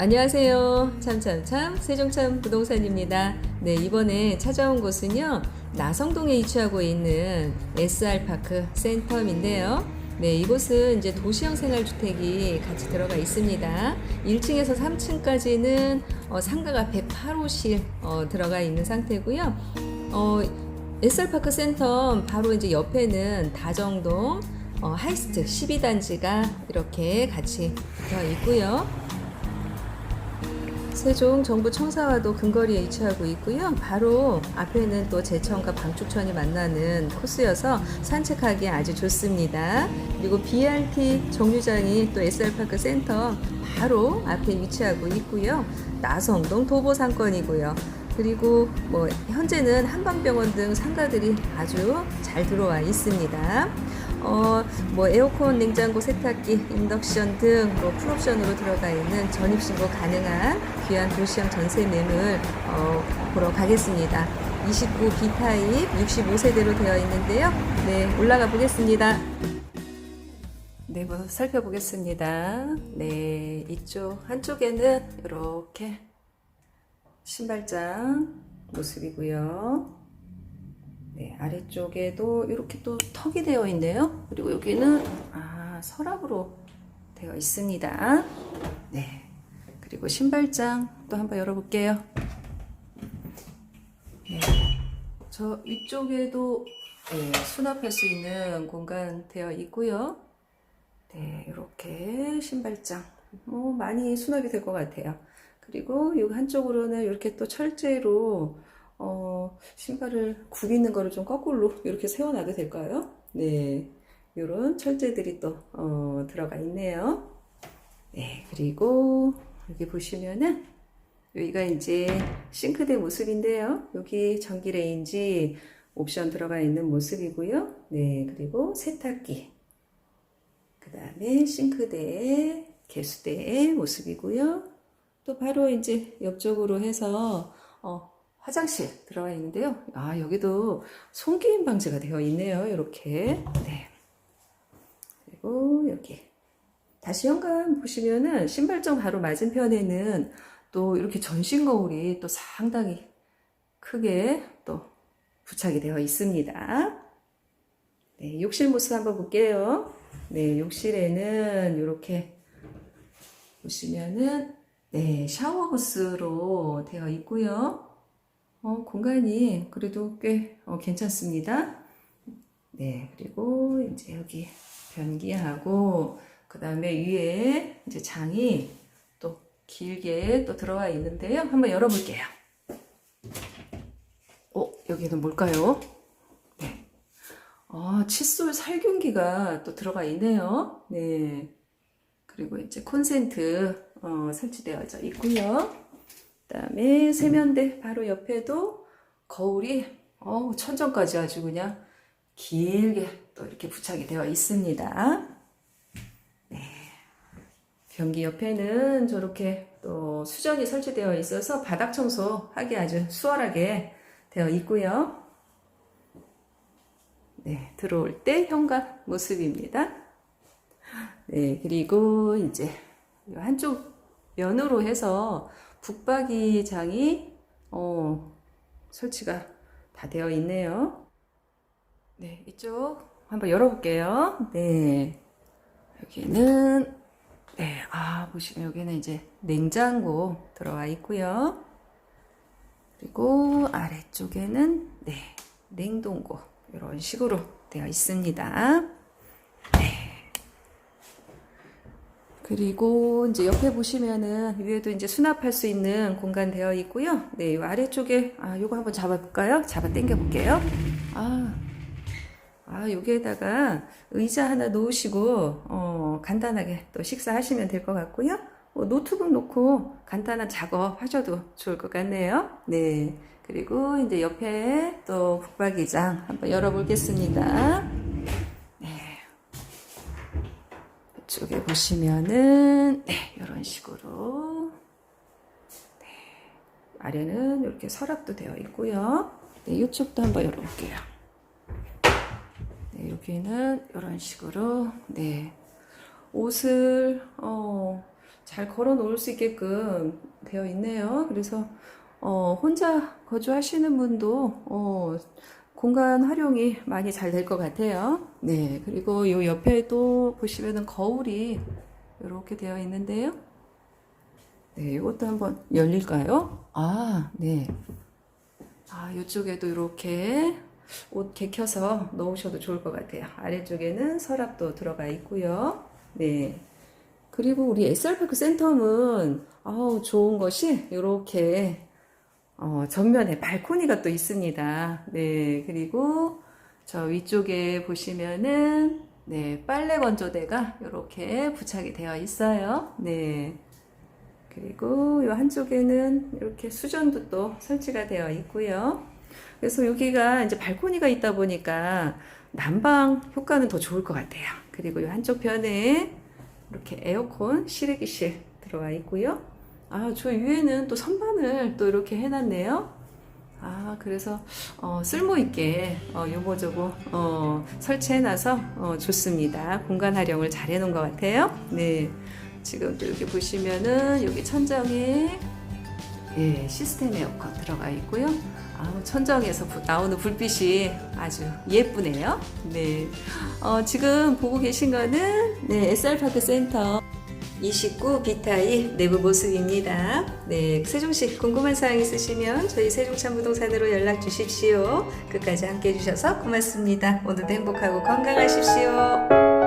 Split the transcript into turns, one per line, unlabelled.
안녕하세요. 참참참 세종참 부동산입니다. 네, 이번에 찾아온 곳은요. 나성동에 위치하고 있는 SR파크 센텀인데요. 네, 이곳은 이제 도시형 생활주택이 같이 들어가 있습니다. 1층에서 3층까지는 어, 상가가 108호실 어, 들어가 있는 상태고요. 어, SR파크 센텀 바로 이제 옆에는 다정동 어, 하이스트 12단지가 이렇게 같이 붙어 있고요. 세종 정부 청사와도 근거리에 위치하고 있고요. 바로 앞에는 또 제천과 방축천이 만나는 코스여서 산책하기 아주 좋습니다. 그리고 BRT 정류장이 또 SR파크 센터 바로 앞에 위치하고 있고요. 나성동 도보 상권이고요. 그리고 뭐 현재는 한방병원 등 상가들이 아주 잘 들어와 있습니다. 어, 뭐 에어컨, 냉장고, 세탁기, 인덕션 등 뭐 풀옵션으로 들어가 있는 전입신고 가능한 귀한 도시형 전세 매물 어, 보러 가겠습니다. 29 B타입 65세대로 되어 있는데요. 네, 올라가 보겠습니다. 내부 살펴보겠습니다. 네, 이쪽 한쪽에는 이렇게 신발장 모습이고요. 네, 아래쪽에도 이렇게 또 턱이 되어 있네요. 그리고 여기는 아, 서랍으로 되어 있습니다. 네. 그리고 신발장 또 한번 열어볼게요. 네. 저 위쪽에도 네, 수납할 수 있는 공간 되어 있고요. 네, 이렇게 신발장. 뭐 많이 수납이 될 것 같아요. 그리고 여기 한쪽으로는 이렇게 또 철제로 어, 신발을 굽이는 거를 좀 거꾸로 이렇게 세워놔도 될까요? 네. 요런 철제들이 또, 어, 들어가 있네요. 네. 그리고 여기 보시면은 여기가 이제 싱크대 모습인데요. 여기 전기 레인지 옵션 들어가 있는 모습이고요. 네. 그리고 세탁기. 그 다음에 싱크대, 개수대의 모습이고요. 또 바로 이제 옆쪽으로 해서, 어, 화장실 들어가 있는데요. 아, 여기도 손기임 방지가 되어 있네요. 이렇게. 네. 그리고 여기. 다시 현관 보시면은 신발장 바로 맞은편에는 또 이렇게 전신 거울이 또 상당히 크게 또 부착이 되어 있습니다. 네, 욕실 모습 한번 볼게요. 네, 욕실에는 이렇게 보시면은 네, 샤워 부스로 되어 있고요. 어, 공간이 그래도 꽤 어, 괜찮습니다. 네, 그리고 이제 여기 변기하고 그 다음에 위에 이제 장이 또 길게 또 들어와 있는데요. 한번 열어볼게요. 어, 여기는 뭘까요? 네. 아, 칫솔 살균기가 또 들어가 있네요. 네. 그리고 이제 콘센트 어, 설치되어져 있고요. 그다음에 세면대 바로 옆에도 거울이 어 천정까지 아주 그냥 길게 또 이렇게 부착이 되어 있습니다. 네. 변기 옆에는 저렇게 또 수전이 설치되어 있어서 바닥 청소하기 아주 수월하게 되어 있고요. 네, 들어올 때 현관 모습입니다. 네, 그리고 이제 한쪽 면으로 해서 북박이장이 어, 설치가 다 되어 있네요. 네, 이쪽 한번 열어볼게요. 네, 여기는 네, 아 보시면 여기는 이제 냉장고 들어와 있고요. 그리고 아래쪽에는 네, 냉동고 이런 식으로 되어 있습니다. 그리고 이제 옆에 보시면은 위에도 이제 수납할 수 있는 공간 되어 있고요. 네, 이 아래쪽에 아 요거 한번 잡아볼까요? 잡아 당겨 볼게요. 아, 아 여기에다가 의자 하나 놓으시고 어, 간단하게 또 식사하시면 될 것 같고요. 뭐 노트북 놓고 간단한 작업 하셔도 좋을 것 같네요. 네, 그리고 이제 옆에 또 북박이장 한번 열어보겠습니다. 이쪽에 보시면은 네, 이런 식으로 네, 아래는 이렇게 서랍도 되어 있고요. 네, 이쪽도 한번 열어볼게요. 네, 여기는 이런 식으로 네, 옷을 어, 잘 걸어 놓을 수 있게끔 되어 있네요. 그래서 어, 혼자 거주하시는 분도 어, 공간 활용이 많이 잘 될 것 같아요. 네, 그리고 이 옆에도 보시면은 거울이 이렇게 되어 있는데요. 네, 이것도 한번 열릴까요? 아, 네. 아, 이쪽에도 이렇게 옷 개켜서 넣으셔도 좋을 것 같아요. 아래쪽에는 서랍도 들어가 있고요. 네. 그리고 우리 SR파크 센텀은 아우 좋은 것이 이렇게 어, 전면에 발코니가 또 있습니다. 네. 그리고 저 위쪽에 보시면은 네, 빨래 건조대가 이렇게 부착이 되어 있어요. 네. 그리고 이 한쪽에는 이렇게 수전도 또 설치가 되어 있고요. 그래서 여기가 이제 발코니가 있다 보니까 난방 효과는 더 좋을 것 같아요. 그리고 이 한쪽 편에 이렇게 에어컨 실외기실 들어가 있고요. 아, 저 위에는 또 선반을 또 이렇게 해놨네요. 아, 그래서 어, 쓸모 있게 어, 요거저거 어, 설치해놔서 어, 좋습니다. 공간 활용을 잘 해놓은 것 같아요. 네. 지금 또 여기 보시면은 여기 천정에 예, 시스템 에어컨 들어가 있고요. 아우, 천정에서 부- 나오는 불빛이 아주 예쁘네요. 네. 어, 지금 보고 계신 거는 네, SR파크 센터 29 비타이 내부 모습입니다. 네, 세종시 궁금한 사항 있으시면 저희 세종찬 부동산으로 연락 주십시오. 끝까지 함께 해주셔서 고맙습니다. 오늘도 행복하고 건강하십시오.